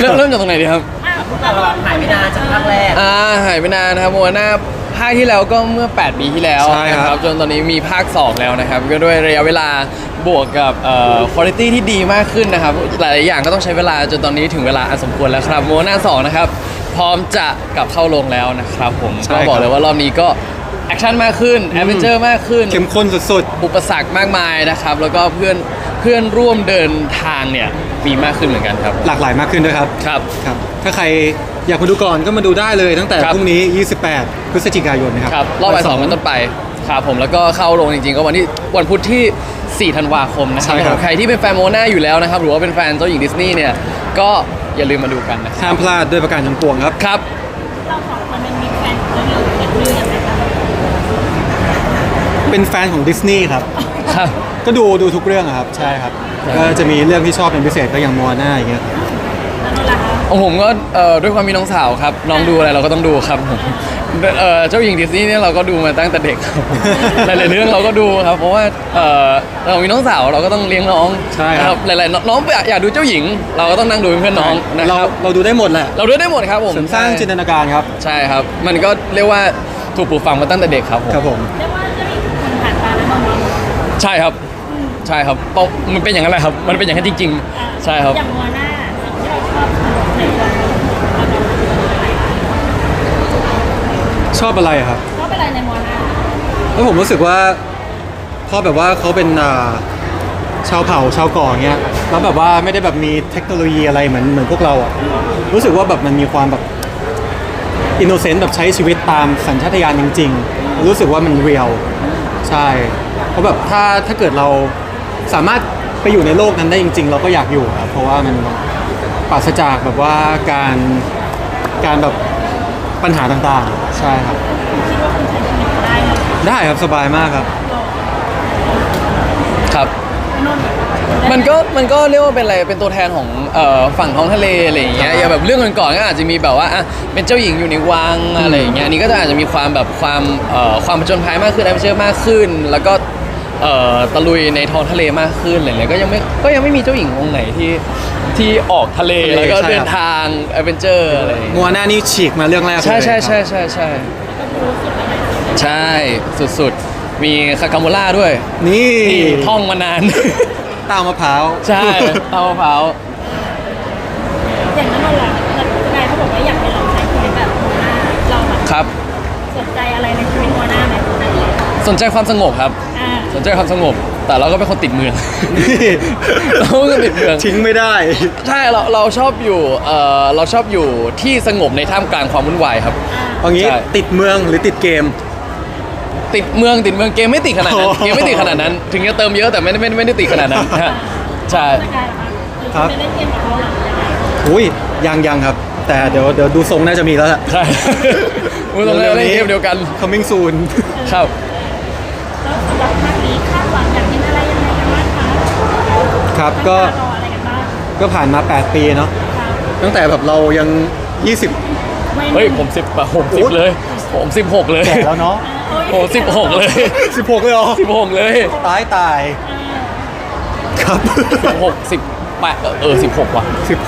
เริ่มเริ่มจากตรงไหนดีครับพวกเราหายไปนานจากภาคแรกอ่าหายไปนานนะครับโมนาภาคที่แล้วก็เมื่อ 8 ปีที่แล้วใช่ครับ นะจนตอนนี้มีภาค 2 แล้วนะครับ ก็ด้วยระยะเวลาบวกกับเอ่อคุณภาพที่ดีมากขึ้นนะครับ หลายๆอย่างก็ต้องใช้เวลาจนตอนนี้ถึงเวลาอันสมควรแล้วครับโมนา2นะครับ พร้อมจะกลับเข้าโรงแล้วนะครับผมใช่ก็ครับ บอกเลยว่ารอบนี้ก็ แอคชั่นมากขึ้นแอดเวนเจอร์มากขึ้น เข้มข้นสุดอุปสรรคมากมายนะครับ แล้วก็เพื่อนเพื่อนร่วมเดินทางเนี่ยมีมากขึ้นเหมือนกันครับๆ หลากหลายมากขึ้นด้วยครับ ครับ ครับ ถ้าใครอยากมาดูก่อนก็มาดูได้เลยตั้งแต่ครับ พรุ่งนี้ 28 พฤศจิกายนนะครับครับรอบบ่ายสองเป็นต้นไปครับผมแล้วก็เข้าลงจริงๆ ก็วันที่วันพุธที่ 4 ธันวาคมนะครัใช่ครับ สำหรับใครที่เป็นแฟนโมนาอยู่แล้วนะครับ หรือว่าเป็นแฟนเจ้าหญิงดิสนีย์เนี่ย ก็อย่าลืมมาดูกันนะครับห้ามพลาดด้วยประการทั้งปวงครับ ครับ เราสองคนเป็นมิตรแฟนของเจ้าหญิงดิสนีย์กันไหมคะ เป็นแฟนของดิสนีย์ครับ ครับ ก็ดูดูทุกเรื่องอะครับ ใช่ครับใช่ก็จะมีเรื่องที่ชอบเป็นพิเศษก็อย่างมัวหน้าอย่างเงี้ยแล้วนั่นแหละคะของผมก็เอ่อด้วยความมีน้องสาวครับ น้องดูอะไรเราก็ต้องดูครับผมเอ่อเจ้าหญิงดิสนีย์เนี่ยเราก็ดูมาตั้งแต่เด็กครับ หลายๆเรื่องเราก็ดูครับ เพราะว่าเอ่อเรามีน้องสาวเราก็ต้องเลี้ยงน้องใช่ครับ นะหลายๆน้องอยากอยากดูเจ้าหญิง เราก็ต้องนั่งดูเป็นเพื่อนน้องนะคเรารับ เราดูได้หมดแหละเราดูได้หมดครับผมเสริมสร้างใช่จินตนาการครับ ใช่ครับ มันก็เรียกว่าถูกปลูกฝังมาตั้งแต่เด็กครับผม ครับผม เรียกว่า ใช่ครับใช่ครับเพราะมันเป็นอย่างนั้นแหละครับ มันเป็นอย่างนั้นจริง ๆ ใช่ครับ อย่างมัวหน้าสิ่งที่เราชอบในตัวเขาเราชอบอะไรอะครับ ชอบอะไรในมัวหน้าแล้วผมรู้สึกว่าพอแบบว่าเขาเป็นอ่าชาวเผ่าชาวเก่อเงี้ยแล้วแบบว่าไม่ได้แบบมีเทคโนโลยีอะไรเหมือนเหมือนพวกเราอะรู้สึกว่าแบบมันมีความแบบอินโนเซนต์แบบใช้ชีวิตตามสัญชาตญาณจริง ๆ รู้สึกว่ามันเรียลใช่เพ ราะแบบถ้าถ้าเกิดเราสามารถไปอยู่ในโลกนั้นได้จริง ๆ เราก็อยากอยู่ครับเพราะว่ามันปราศจากแบบว่าการการแบบปัญหาต่างๆ ใช่ครับคิดว่าคุณใช้ชีวิตได้ไหมได้ครับสบายมากครับ ครับนนท์มันก็มันก็เรียกว่าเป็นอะไรเป็นตัวแทนของเอ่อฝั่งท้องทะเลอะไรอย่างเงี้ยครับอย่างแบบเรื่องก่อนๆก็อาจจะมีแบบว่าอะเป็นเจ้าหญิงอยู่ในวังอะไรอย่างเงี้ยอันนี้ก็จะอาจจะมีความแบบความเอ่อความผจญภัยมากขึ้นแอดเวนเจอร์มากขึ้น แล้วก็ เอ่อตะลุยในท้องทะเลมากขึ้นอะไรเงี้ยก็ยังไม่ก็ยังไม่มีเจ้าหญิงองค์ไหนที่ที่ออกทะเลทะเลแล้วก็ใช่ครับ เดินทางแอดเวนเจอร์อะไรอย่างเงี้ย งัวหน้านี่ฉีกมาเรื่องแรกเลยใช่ใช่ครับใช่ใช่ใช่ใช่สุดๆ มีคาคาโมล่าด้วยนี่ที่ท่องมานานตามมะพร้าว ใช่เต้ามะพร้าวอย่างนั้นเราล่ะนายเขาบอกว่าอยากให้ลองใช้ชีวิตแบบมัวหน้าเราแบบครับ สนใจอะไรในชีวิตมัวหน้าไหมสนใจความสงบครับอ่า สนใจความสงบ แต่เราก็เป็นคนติดเมืองนี่เราก็เป็นคนติดเมือง ทิ้งไม่ได้ ใช่เราเราชอบอยู่เออเราชอบอยู่ที่สงบในท่ามกลางความวุ่นวายครับ เอางี้ใช่ ติดเมืองหรือติดเกม ติดเมืองติดเมืองเกมไม่ติดขนาดนั้นโอ้ เกมไม่ติดขนาดนั้น ถึงจะเติมเยอะแต่ไม่ได้ไม่ได้ไม่ได้ติดขนาดนั้นฮะใช่สกายเหรอคะหรือครับคุณได้เล่นเกมกับเขาหรือยังไงอุ้ยยังยังครับ แต่เดี๋ยวเดี๋ยวดูทรงน่าจะมีแล้วแหละใช่คุณต้องเล่นเล่นเกมเดียวกัน coming soon ครับ ครับตั้งก็ตารออะไรกันบ้างก็ผ่านมา 8 ปีเนาะคะตั้งแต่แบบเรายัง 20ไม่เฮ้ยผมสิบผมสิบเลย ผมสิบหกเลยแก่แล้วเนาะโอ้สิบหกเลย16เลยเหรอสิบหกเลยตายตายครับ สิบหกสิบแปดเออสิบหกว่ะ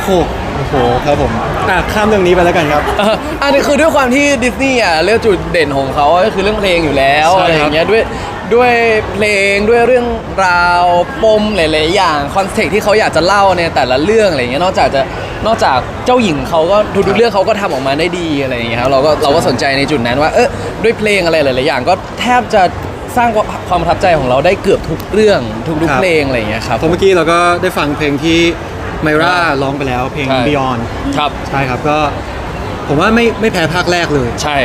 16 โอ้โหครับผมอะข้ามเรื่องนี้ไปแล้วกันครับ เอ่ออันนี้คือด้วยความที่ดิสนีย์อะเรื่องจุดเด่นของเขาก็คือเรื่องเพลงอยู่แล้วใช่อะไรครับอย่างเงี้ยด้วย ด้วยเพลงด้วยเรื่องราวปมหลาย ๆ อย่างคอนเซ็ปต์ที่เขาอยากจะเล่าในแต่ละเรื่องอะไรอย่างเงี้ยนอกจากจะนอกจากเจ้าหญิงเขาก็ทุกๆเรื่องเขาก็ทำออกมาได้ดีอะไรอย่างเงี้ยครับเราก็เราก็สนใจในจุดนั้นว่าเออด้วยเพลงอะไรหลาย ๆ อย่าง ก็แทบจะสร้างความประทับใจของเราได้เกือบทุกเรื่องทุก ครัๆ บ เพลงอะไรอย่างเงี้ยครับ เพราะเมื่อกี้เราก็ได้ฟังเพลงที่ไมร่าร้องไปแล้วเพลง ใช่ Beyond ครับ ใช่ครับก็ผมว่าไม่ไม่แพ้ภาคแรกเลย ใช่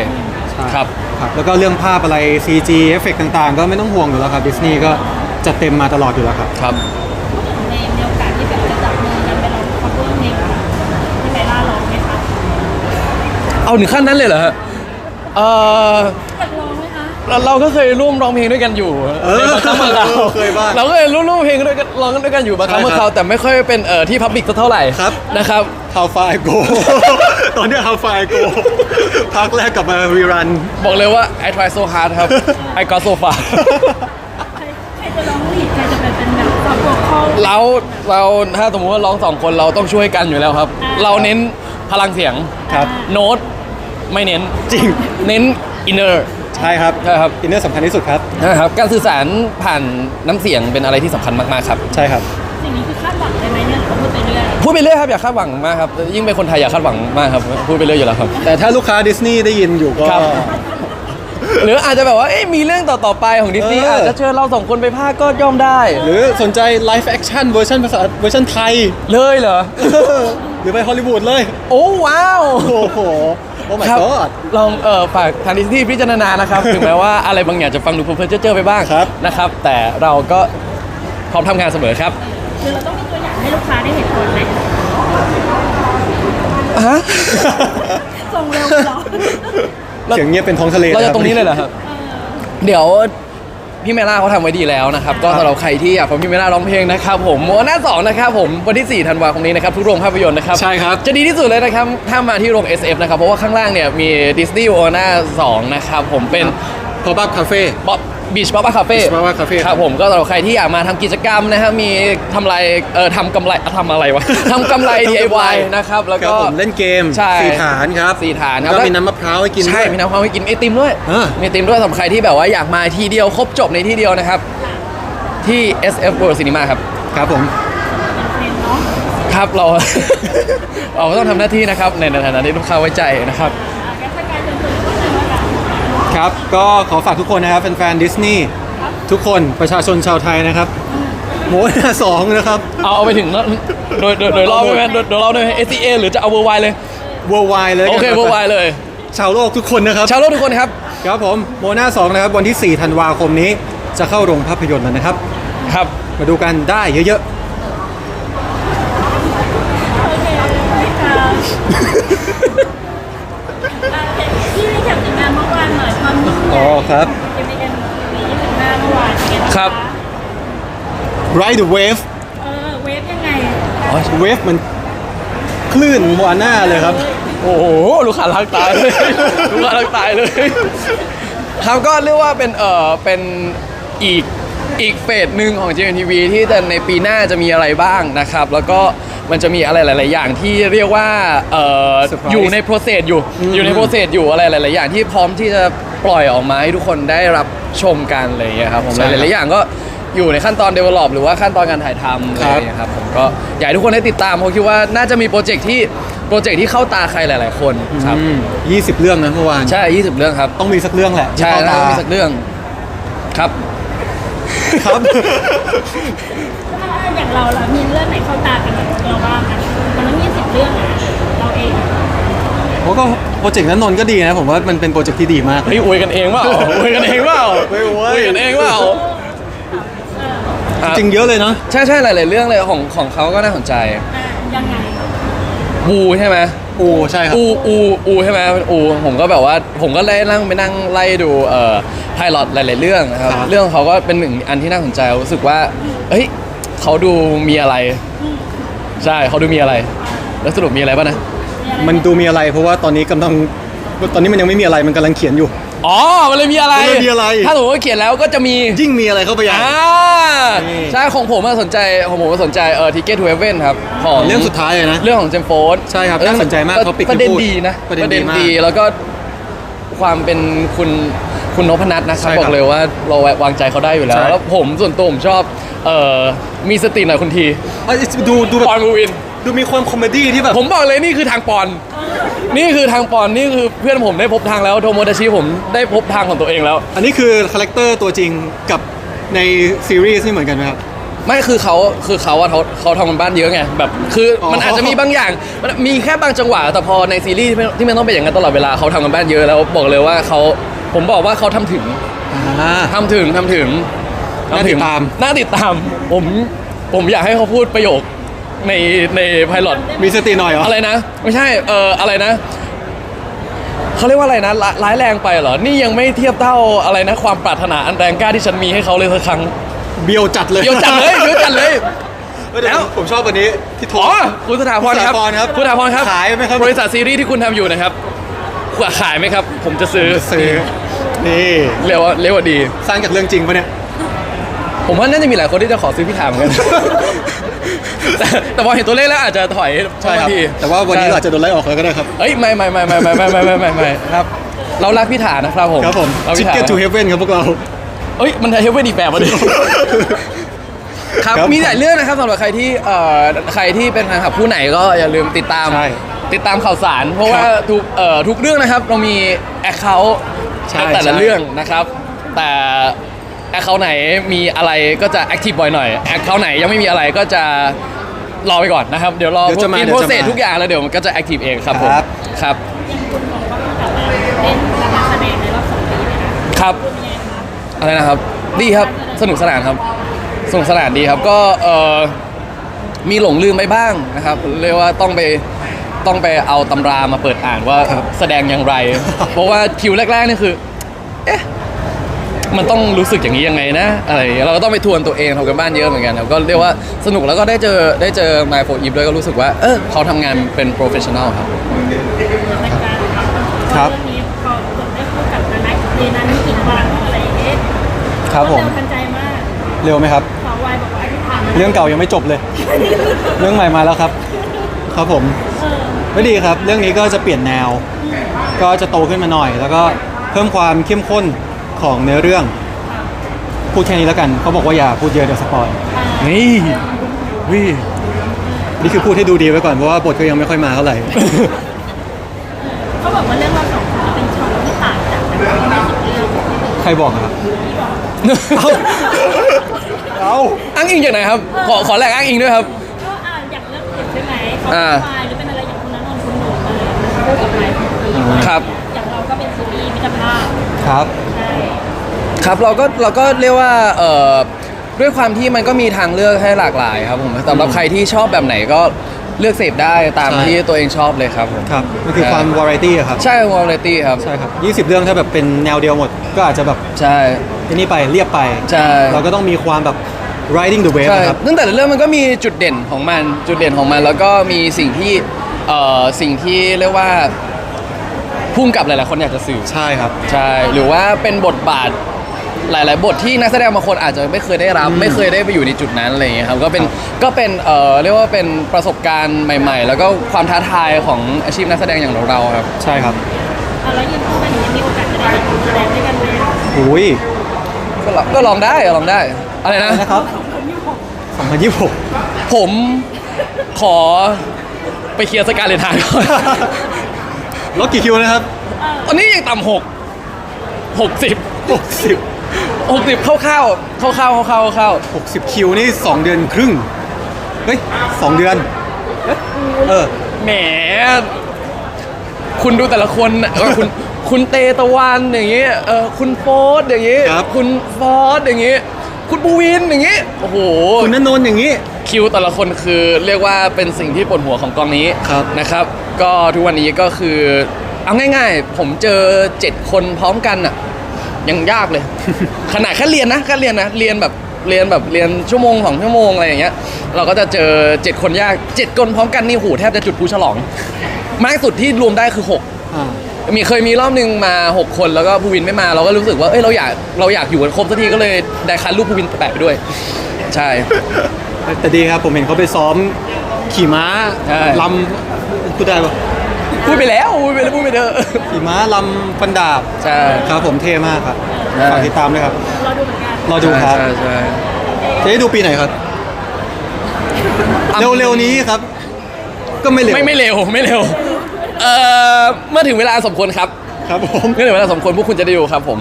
ใช่ครับครับ แล้วก็เรื่องภาพอะไร CG เอฟเฟกต่างๆ ก็ไม่ต้องห่วงอยู่แล้วครับดิสนีย์ก็จัดเต็มมาตลอดอยู่แล้วครับ ครับพูดถึงในในโอกาสที่แบบจะจับมือกันไปร้องคัฟเวอร์เพลงของที่ไมล่าร้องไหมคะเอาถึงขั้นนั้นเลยเหรอฮะเอออยากร้องไหมคะเราเราก็เคยร่วมร้องเพลงด้วยกันอยู่เออในบางครั้งบางคราวเออเคยบ้างเราก็เคยร่วมร้องเพลงด้วยกันร้องกันด้วยกันอยู่บางครั้งใช่บางครับคราวแต่ไม่ค่อยเป็นเอ่อที่พับบิกสักเท่าไหร่ครับ นะครับ How far I go ตอนเนี้ย How far I go ภาคแรกกลับมารีรัน บอกเลยว่า I try so hard ครับ I got so far ใครใครจะร้องลีดใครจะไปเป็นแบบต่อพวกข้อเราเราถ้าสมมติว่าร้องสองคนเราต้องช่วยกันอยู่แล้วครับอ่าเราเน้นพลังเสียงครับ โน้ตไม่เน้นจริง เน้นอินเนอร์ ใช่ครับใช่ครับ อินเนอร์สำคัญที่สุดครับ นะครับ การสื่อสารผ่านน้ำเสียงเป็นอะไรที่สำคัญมาก ๆ ครับ ใช่ครับ พูดไปเรื่อยครับอย่าคาดหวังมากครับยิ่งเป็นคนไทยอย่าคาดหวังมากครับพูดไปเรื่อยอยู่แล้วครับ แต่ถ้าลูกค้าดิสนีย์ได้ยินอยู่ก็ ครับ หรืออาจจะแบบว่าเอ๊ะมีเรื่องต่อๆไปของดิสนีย์เอออ อาจจะเชิญเราสองคนไปภาคก็ย่อมได้ หรือสนใจไลฟ์แอคชั่นเวอร์ชันภาษาเวอร์ชันไทย เลยเหรอ หรือไปฮอลลีวูดเลย โอ้ว้าวโอ้โห โอ้ my ครับ god ลองเอ่อฝากทางดิสนีย์พิจารณานะครับ ถึงแม้ว่าอะไรบางอย่างจะฟังดูเพลินๆเจอๆไปบ้างครับ นะครับ แต่เราก็พร้อมทำงานเสมอครับ คือเราต้องมีตัวอย่าง ให้ลูกค้าได้เห็นก่อนไหมฮะส่งเร็วเหรอเสียงเงียบเป็นท้องทะเลเราจะคบตรงนี้เลยเหรอครับ เดี๋ยวพี่เมล่าเขาทำไว้ดีแล้วนะครับ ก็สำหรับใครที่อยากฟังพี่เมล่าร้องเพลงนะครับผมวันหน้าสองนะครับผมวันที่ 4 ธันวาคมนี้นะครับทุกโรงภาพยนตร์นะครับ ใช่ครับ จะดีที่สุดเลยนะครับ ถ้ามาที่โรง SF นะครับ เพราะว่าข้างล่างเนี่ยมีดิสนีย์โอนา2นะครับ ผมเป็น พอบับคาเฟ่ บ๊อบบีชบ๊อบคาเฟ่ Beach Pop-up Cafe ครับผมก็สำหรับใครที่อยากมาทำกิจกรรมนะครับมีทำไรเอ่อทำกำไรอะทำอะไรวะ ทำกำไร DIY นะครับแล้วครัก็บผมเล่นเกมใช่สี่ฐานครับสี่ฐานครับ แล้วก็มีน้ำมะพร้าวให้กินใช่ด้วย มีน้ำความให้กินไอติมด้วยเออ มีไอติมด้วยสำหรับใครที่แบบว่าอยากมาทีเดียวครบจบในที่เดียวนะครับ ที่ SF World Cinema ครับ ครับผมเป็นเนาะครับเรา เราก็ต้องทำหน้าที่นะครับ ในฐานะที่ลูกค้าไว้ใจนะครับ ครับ ก็ขอฝากทุกคนนะครับแฟนๆดิสนีย์ทุกคนประชาชนชาวไทยนะครับ โมนาสองนะครับ เอาเอาไปถึงแล้วโดยโดยโดยรอบไหมโดยโดยรอบด้วย SCA หรือจะเอา Worldwide เลย worldwide เลยโอเคกัน Worldwide เลย ชาวโลกทุกคนนะครับ ชาวโลกทุกคนครับ ครับผมโมนาสองนะครับ วันที่ 4 ธันวาคมนี้จะเข้าโรงภาพยนตร์แล้วนะครับ ครับ มาดูกันได้เยอะโครับจะมีกันมี25เมื่อวานเป็นไงางะครับ Ride the Wave เออเวฟยังไงอ๋อ Wave มันคลื่นวาน่าเลยครับ โอ้โห ลูกค้ารักตายเลย ลูกค้ารักตายเลย ครับก็เรียกว่าเป็นเออเป็นอีกอีกเฟสหนึ่งของ GMTV ที่จะในปีหน้าจะมีอะไรบ้างนะครับ แล้วก็มันจะมีอะไรหลาย ๆ อย่างที่เรียกว่าเอ่อ Surprise อยู่ใน process อยู่อืมอยู่ใน process อยู่อะไรหลาย ๆ อย่างที่พร้อมที่จะ ปล่อยออกมาให้ทุกคนได้รับชมกันอะไรอย่างเงี้ยครับผมใช่หครับ ลายๆอย่างก็อยู่ในขั้นตอน develop หรือว่าขั้นตอนการถ่ายทำอะไรอย่างเงี้ยครับผมก็อยากให้ทุกคนได้ติดตามเพราะคิดว่าน่าจะมีโปรเจกต์ที่โปรเจกต์ที่เข้าตาใครหลาย ๆ คนครับอืม20เรื่องนะเมื่อวาน ใช่ 20 เรื่องครับ ต้องมีสักเรื่องแหละที่ใช่เข้าแล้วตามีสักเรื่องครับ ครับอะอย่างเราล่ะมีเรื่องไหนเข้าตากันเราบ้างอะมันต้อง20เรื่องอะเราเอง ผมก็โปรเจกต์นั้นนนท์ก็ดีนะผมว่ามันเป็นโปรเจกต์ที่ดีมาก เฮ้ยอวยกันเองเปล่าอวยกันเองเปล่าไม่อวยอวยกันเองเปล่าจริงๆเยอะเลยเนาะใช่ใช่หลาย ๆ เรื่องเลยของของเขาก็น่าสนใจอะยังไงอูใช่ไหมอูใช่ครับ อูอูอูใช่ไหมอูผมก็แบบว่าผมก็ได้นั่งไปนั่งไล่ดูเอ่อไพลอตหลาย ๆ เรื่องนะครับครับ เรื่องของเขาก็เป็นหนึ่งอันที่น่าสนใจรู้สึกว่าเฮ้ยเขาดูมีอะไร ใช่เขาดูมีอะไร แล้วสรุปมีอะไรป่ะนะอะไร มันดูมีอะไร เพราะว่าตอนนี้กำลังตอนนี้มันยังไม่มีอะไรมันกำลังเขียนอยู่ อ๋อ มันเลยมีอะไร มันเลยมีอะไร ถ้าสมมติว่าเขียนแล้วก็จะมียิ่งมีอะไรเข้าไปใหญ่อ่านี่ใช่ของผมอะสนใจของผมอะสนใจเออทิเก็ตทูเอเว่นครับของเรื่องสุดท้ายเลยนะ เรื่องของเจมส์โฟร์ใช่ครับน่าสนใจมากเขาปิดประเด็นพูดดีนะประเด็นดีมากแล้วก็ความเป็นคุณคุณนพนัทนะครับใช่ครับบอกเลยว่าเราวางใจเขาได้อยู่แล้วใช่ แล้วผมส่วนตัวผมชอบเอ่อมีสติหน่อยคุณทีเอ้ยดูดูแบบ ปอนมูวิน ดูมีความคอมเมดี้ที่แบบผมบอกเลยนี่คือทางปอน นี่คือทางปอนนี่คือเพื่อนผมได้พบทางแล้วโทโมดาชิผมได้พบทางของตัวเองแล้ว อันนี้คือคาแรคเตอร์ตัวจริงกับในซีรีส์นี่เหมือนกันไหมครับ ไม่คือเขาคือเขาอะเขาเขาทำกันบ้านเยอะไงแบบคือออ มันอาจจะมีบางอย่างมันมีแค่บางจังหวะแต่พอในซีรีส์ที่ไม่ที่มันต้องเป็นอย่างนั้นตลอดเวลาเขาทำกันบ้านเยอะแล้วบอกเลยว่าเขาผมบอกว่าเขาทำถึง อ่า ทำถึงทำถึงน่าติดตาม น่าติดตาม ผม ผมอยากให้เขาพูดประโยค ในในไพลอตมีสติหน่อยเหรออะไรนะ ไม่ใช่เอออะไรนะเขาเรียกว่าอะไรนะร้าร้ายแรงไปเหรอ นี่ยังไม่เทียบเท่าอะไรนะ ความปรารถนาอันแรงกล้าที่ฉันมีให้เขาเลยสักครั้งเบียวจัดเลยเดี๋ยวจัดเลยเดี๋ยวจัดเลยเอ้ยเดี๋ยวแล้วผมชอบวันนี้ที่โทรอ๋อคุณสถาพรครับคุณสถาพรครับคุณสถาพรครับขายไหมครับบริษัทซีรีส์ที่คุณทำอยู่นะครับขายไหมครับ ผมจะซื้อซื้อนี่เรียกว่าเรียกว่าดี สร้างจากเรื่องจริงปะเนี่ยผมว่าน่าจะมีหลายคนที่จะขอซื้อพี่ถามเหมือนกัน แต่แต่พอเห็นตัวเลขแล้วอาจจะถอยใช่ครับ บางทีแต่ว่าวันนี้เราอาจจะโดนไล่ออกแล้วก็ได้ครับ เอ้ยไม่ไม่ไม่ไม่ไม่ไม่ไม่ไม่ไม่ไม่ครับ เรารักพี่ถานะครับผมครับผมเราพี่ถา Ticket to Heaven ครับพวกเรา เอ้ยมันเฮเว่นอีกแบบมาดิครับครับมีหลายเรื่องนะครับสำหรับใครที่เอ่อใครที่เป็นแฟนคลับผู้ไหนก็อย่าลืมติดตามใช่ติดตามข่าวสาร เพราะว่าครับทุกเอ่อทุกเรื่องนะครับเรามีแอคเคาท์ใช่แต่ละใช่ เรื่องนะครับ แต่ แอคเคาท์ไหนมีอะไรก็จะแอคทีฟบ่อยหน่อยแอคเคาท์ไหนยังไม่มีอะไรก็จะรอไปก่อนนะครับ เดี๋ยวรอเดี๋ยวจะมาอินเดี๋โปยวรจะเซสมาทุกอย่างแล้วเดี๋ยวมันก็จะแอคทีฟเองครับผมครับ ครับยังคุณบอกว่าเพิ่งกลับมาเล่นการแสดงในรอบสองปีเลยนะครับเป็นยังไงคะอะไรนะครับ ดีครับ สนุกสนานครับ สนุกสนานดีครับ ก็เออมีหลงลืมไปบ้างนะครับ เรียกว่าต้องไปต้องไปเอาตำรามาเปิดอ่านว่าครับแสดงอย่างไร เพราะว่าคิวแรกๆนี่คือ เอ๊ะ มันต้องรู้สึกอย่างนี้ยังไงนะอะไรอย่างเงี้ยเราก็ต้องไปทวนตัวเองทำกันบ้านเยอะเหมือนกันครับก็เรียกว่าสนุกแล้วก็ได้เจอได้เจอไมโฟอีฟด้วยก็รู้สึกว่าเออเขาทำงานเป็นโปรเฟชชั่นอลครับในการครับครับ เรื่องนี้พอจบได้คู่กับนานักเรียนนั้นมีกี่วันอะไรอย่างเงี้ยครับผมเร็วทันใจมากเร็วไหมครับ ขอวายบอกว่าที่ผ่านมาเรื่องเก่ายังไม่จบเลย เรื่องใหม่มาแล้วครับ ครับผมเออไม่ดีครับ เรื่องนี้ก็จะเปลี่ยนแนว ก็จะโตขึ้นมาหน่อย แล้วก็เพิ่มความเข้มข้น ของเนื้อเรื่อง พูดแค่นี้แล้วกัน เขาบอกว่าอย่าพูดเยอะเดี๋ยวสปอยนี่วินี่คือพูดให้ดูดีไว้ก่อนเพราะว่าบทก็ยังไม่ค่อยมาเท่าไหร่เขาบอกว่าเรื่องเราสองคนเป็นช่องที่ต่างจากแบบไม่สิบเรื่องใครบอกอะครับเอาอ้างอิงจากไหนครับ ขอขอแหลกอ้างอิงด้วยครับก็อ่าอย่างเรื่องอื่นใช่ไหมเขาอ่าเป็นวายหรือเป็นอะไรอย่างคุณนั้นนนคุณหนูอะไรคู่กับไม้คุณอีกครับ ซีรีส์มิตรภาพครับ ใช่ครับเราก็เราก็เรียกว่าเอ่อด้วยความที่มันก็มีทางเลือกให้หลากหลายครับผมสำหรับใครที่ชอบแบบไหนก็เลือกเสพได้ตามใช่ ที่ตัวเองชอบเลยครับผมครับมันคือความวาไรตี้อะครับใช่วอลเลตี้ครับ ใช่ครับ20 เรื่องถ้าแบบเป็นแนวเดียวหมด ก็อาจจะแบบใช่ที่นี่ไปเรียบไป ใช่ เราก็ต้องมีความแบบ riding the wave ใช่นะครับซึ่งแต่ละเรื่องมันก็มีจุดเด่นของมันจุดเด่นของมัน แล้วก็มีสิ่งที่เอ่อสิ่งที่เรียกว่า พุ่งกับหลายๆคนอยากจะสื่อใช่ครับ ใช่หรือว่าเป็นบทบาทหลาย ๆ บทที่นักแสดงบางคนอาจจะไม่เคยได้รับอืมไม่เคยได้ไปอยู่ในจุดนั้นอะไรอย่างเงี้ยครับก็เป็นก็เป็นเอ่อเรียกว่าเป็นประสบการณ์ใหม่ ๆ แล้วก็ความท้าทายของอาชีพนักแสดงอย่างเราๆครับ ใช่ครับอะแล้วยืนคู่กันอย่างนี้มีโอกาสจะได้เห็นแสดงด้วยกันไหมอุ้ยก็ลองก็ลองได้ลองได้ อะไรนะอะไรนะครับ2026 ผมขอไปเคลียร์สการเลนทางก่อน ลดกี่คิวนะครับ ตอนนี้ยังต่ำหกหกสิบ60 หกสิบคร่าวๆคร่าวๆคร่าวๆคร่าว60 คิวนี่ 2 เดือนครึ่ง เฮ้ย2เดือน เออ ๆแหม คุณดูแต่ละคนน่ะเออคุณ คุณเตตะวันอย่างงี้เออคุณโฟสอย่างงี้ครับ คุณฟอสอย่างงี้คุณบูวินอย่างงี้โอ้โห คุณนนนท์อย่างนี้ คิวแต่ละคนคือเรียกว่าเป็นสิ่งที่ปวดหัวของกองนี้ครับ นะครับ ก็ทุกวันนี้ก็คือเอาง่าย ๆ ผมเจอ 7 คนพร้อมกันอะยังยากเลย ขนาดแค่เรียนนะแค่เรียนนะเรียนแบบเรียนแบบเรียนชั่วโมงสองชั่วโมงอะไรอย่างเงี้ยเราก็จะเจอ 7 คนยาก 7 คนพร้อมกันนี่หูแทบจะจุดภูฉลอง มากสุดที่รวมได้คือ6อ่ามีเคยมีรอบหนึ่งมา 6 คนแล้วก็ภูวินไม่มา เราก็รู้สึกว่าเอ้ยเราอยากเราอยากอยู่กันครบสักทีก็เลยได้คันรูปภูวินแปะไปด้วย ใช่ แต่ดีครับ ผมเห็นเขาไปซ้อมขี่ม้าใช่ ลำพูดได้ปะพูดไปแล้วพูดไปแล้วพูดไปเถอะ ขี่ม้าลำฟันดาบใช่ ครับผมเท่มากครับใช่ ฝากติดตามด้วยครับรอดูเหมือนกันรอดูครับใช่ใช่จะได้ดูปีไหนครับใช่เร็วๆนี้ครับ ก็ไม่เร็วไม่ไม่เร็วไม่เร็วเอ่อเมื่อถึงเวลาสมควรครับครับผมเมื่อถึงเวลาสมควรพวกคุณจะได้ดูครับผม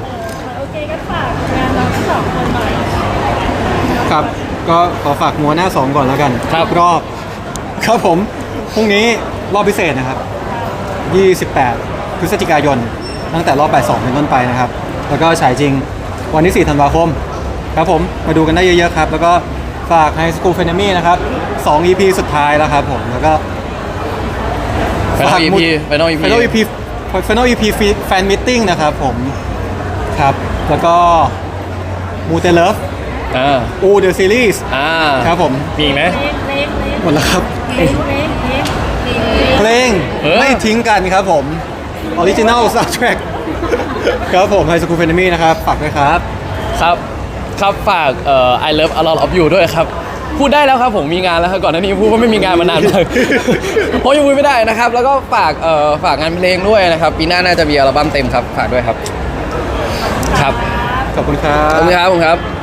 โอเคก็ฝากงานเราทั้งสองคนหน่อยครับ ก็ขอฝากมัวหน้าสองก่อนแล้วกันครับ รอบ ครับผม พรุ่งนี้รอบพิเศษนะครับ 28 พฤศจิกายน ตั้งแต่รอบบ่ายสองเป็นต้นไปนะครับ แล้วก็ฉายจริงวันที่ 4 ธันวาคม ครับผม มาดูกันได้เยอะๆครับ แล้วก็ฝาก High School f e n e m y นะครับ 2 EP สุดท้ายแล้วครับผม แล้วก็ Final EP Final EP Final EP Final EP Fan Meeting นะครับผม ครับ แล้วก็มูเตเลฟ อ่าอูเดอะซีรีส์อ่าครับผมมีอีกไหมเล็กเล็กเล็กหมดแล้วครับเล็กเล็กเล็กเล็กเพลงเออ ไม่ทิ้งกันครับผม Original Soundtrack ครับผม High School f e n e m y นะครับฝากด้วยครับ ครับคครับฝากเอ่อ I love a lot of you ด้วยครับ พูดได้แล้วครับผมมีงานแล้วครับก่อนหน้านี้พูดว่าไม่มีงานมานานมาก เพราะยังพูดไม่ได้นะครับ แล้วก็ฝากเอ่อฝากงานเพลงด้วยนะครับ ปีหน้าน่าจะมีอัลบั้มเต็มครับ ฝากด้วยครับ ครับขอบคุณครัขอบ บคุณครับขอบคุณครับ